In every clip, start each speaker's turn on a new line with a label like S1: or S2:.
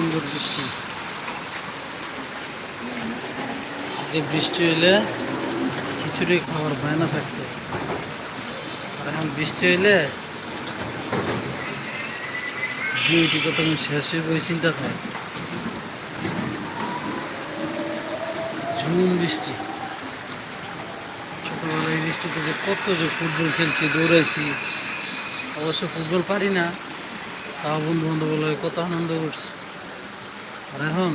S1: সুন্দর বৃষ্টি। আগে বৃষ্টি হইলে খিচুড়ি খাওয়ার বায়না থাকতো। আর এখন বৃষ্টি হইলে ডিউটি কতক্ষণ শেষ হইব ওই চিন্তা করে। ঝুম বৃষ্টি। ছোটবেলায় বৃষ্টিতে যে কত যে ফুটবল খেলছি, দৌড়াইছি, অবশ্য ফুটবল পারি না, তাও বন্ধু বান্ধব কত আনন্দ করছি। আর এখন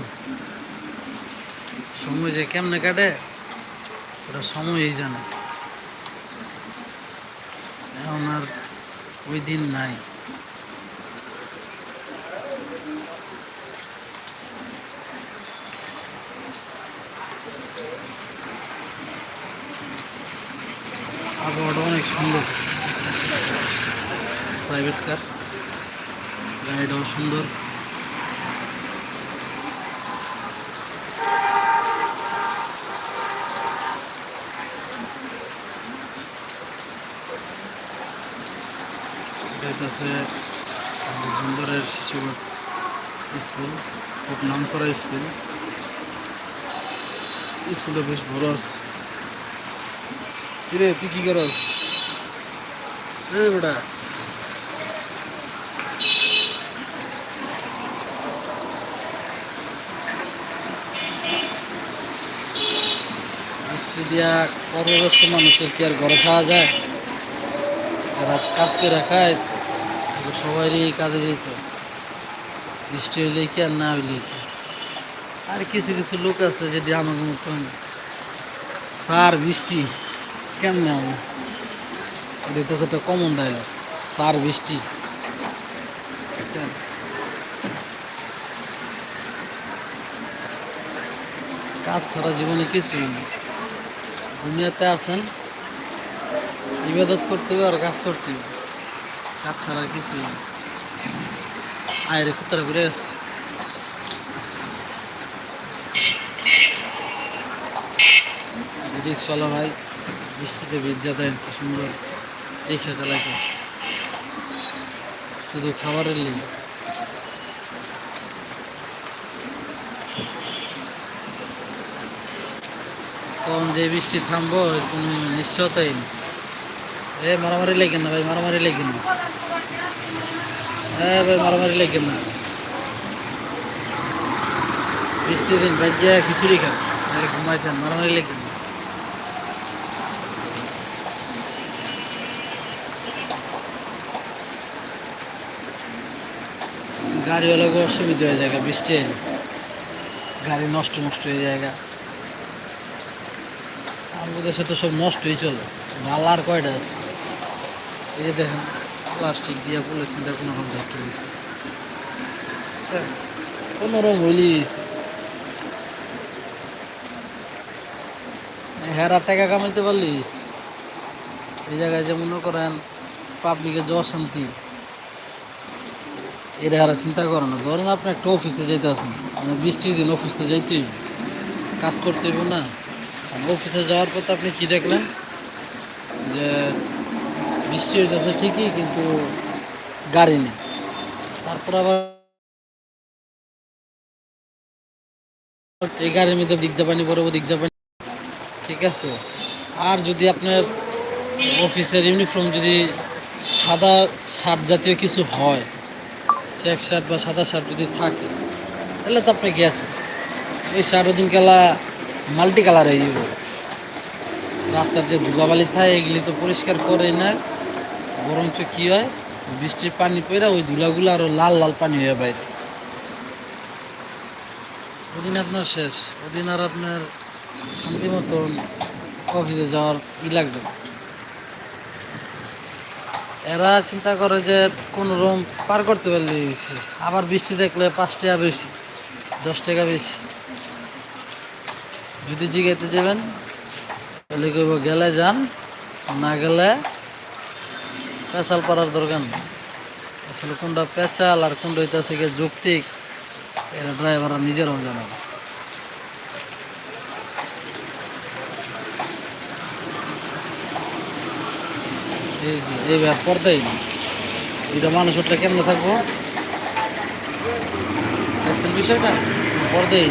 S1: সময় যে কেমনে কাটে, ওটা সময়ই জানে। এখন আর ওই দিন নাই। আবহাওয়াটা অনেক সুন্দর। প্রাইভেট কার গাড়িটাও সুন্দর। আমাদের বন্দরের শিশু স্কুল, খুব নাম করা স্কুল। স্কুলটা বেশ বড় আছে। কিরে, তুই কি করস? এ বেটা। দিয়া কর্মব্যস্ত মানুষের কি আর ঘরে খাওয়া যায়? যারা কাজ করে খায় তাহলে সবারই কাজে যেত। বৃষ্টি হইলে কি আর না হইলে আর কিছু কিছু লোক আছে যদি আমার মতন সার বৃষ্টি কেমনে হবে? এটা তো একটা কমন ডায়লগ সার বৃষ্টি কাজ ছাড়া জীবনে কিছুই নেই। দুনিয়াতে আছেন, ইবাদত করতে হবে আর কাজ করতে হবে। কাজ ছাড়া কিছুই নেই আয়রে কুত্তারা ঘুরে আসছে। রিক্সাওয়ালা ভাই, বৃষ্টিতে ভিজা দেয় কি সুন্দর। রিক্সা চালাইতে শুধু খাবারের লিগ কখন যে বৃষ্টি থামবো কোনো নিশ্চয়তাই নেই। এ, মারামারি লেগেন না ভাই, মারামারি লেগেন না। ভাই, মারামারি লেগেন দিন খিচুড়ি অসুবিধা হয়ে যায় বৃষ্টি গাড়ি নষ্ট নষ্ট হয়ে যায় আমাদের তো সব নষ্টই চলে। ভালো আর কয়টা আছে? এই যে দেখেন প্লাস্টিক দিয়ে বলে চিন্তা কোনো রকম দেখতে দিচ্ছে। কোনো রকম হইলেই গেছে হেরার টাকা কামাইতে পারলিস এই জায়গায় যে মনে করেন পাবলিকের যে অশান্তি এটা হারা চিন্তা করে না। ধরেন আপনি একটা অফিসে যেতে মানে বৃষ্টির দিন অফিসে যাইতে। কাজ করতে হইব না। অফিসে যাওয়ার পর আপনি কি দেখলেন? যে বৃষ্টি হইতেছে ঠিকই, কিন্তু গাড়ি নেই। তারপর আবার এই গাড়ির মধ্যে দিকদা পানি পড়ব দিকদা পানি ঠিক আছে? আর যদি আপনার অফিসের ইউনিফর্ম যদি সাদা শার্ট জাতীয় কিছু হয় চেক শার্ট বা সাদা শার্ট যদি থাকে, তাহলে তো আপনি গেছেন এই শার্ট ওদিন কালা মাল্টি কালার হয়ে যাবে। রাস্তার যে ধুলাবালি থাকে, এগুলি তো পরিষ্কার করে না বরঞ্চ কী হয়? বৃষ্টির পানি পড়ে ওই ধুলাগুলো আরও লাল লাল পানি হয়ে বাইরে। ওদিন আপনার শেষ। ওদিন আর আপনার শান্তি মতন অফিসে যাওয়ার ই লাগবে। এরা চিন্তা করে যে কোন রুম পার করতে পারলে হয়েছে আবার বৃষ্টি দেখলে পাঁচ টাকা বেশি, দশ টাকা বেশি। যদি জিগাইতে যাবেন, তাহলে কইব গেলে যান, না গেলে পেঁচাল পাড়ার দরকার আসলে কোনটা পেঁচাল আর কোনটা হইতেছে গিয়ে যৌক্তিক, এরা ড্রাইভাররা নিজেরাও জানে এই পর্দাই না। এটা মানুষেরটা কেমনে থাকব? বিষয়টা? পর্দাই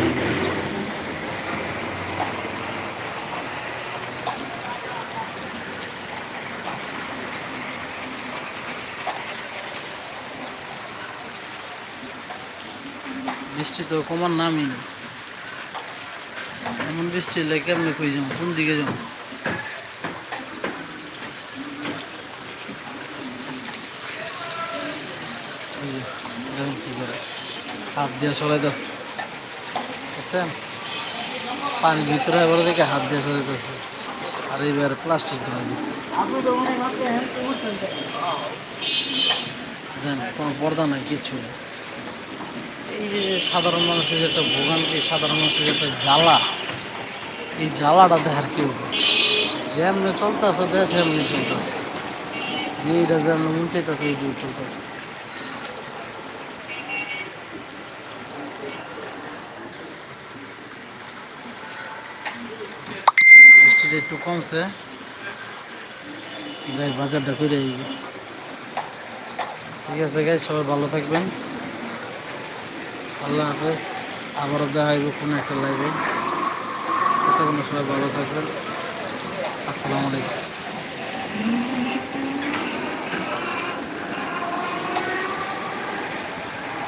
S1: বৃষ্টি তো কমার নামই নেই এমন বৃষ্টি হলে কেমনে কই যাব? কোন দিকে যাব? হাত দিয়ে সরাইতেছে। বুঝছেন পানির ভিতরে এবার দেখে হাত দিয়ে সরাইতেছে। আর এইবার প্লাস্টিক ধরে দিচ্ছে কোনো পর্দা নাই কিছু নেই। এই যে যে সাধারণ মানুষের যে একটা ভোগান্তি সাধারণ মানুষের যে একটা জ্বালা, এই জ্বালাটা দেখার কেউ। যেমনি চলতেছে দেশ এমনি চলতেছে। যেটা যেমন মন চাইতেছে, এই দিয়ে চলতেছে। একটু কমছে। বাজারটা করে ঠিক আছে গাই সবাই ভালো থাকবেন। আল্লাহ হাফেজ আবারও দেখা হইব কোনো একটা লাইভে ততক্ষণ সবাই ভালো থাকবেন। আসসালামু আলাইকুম।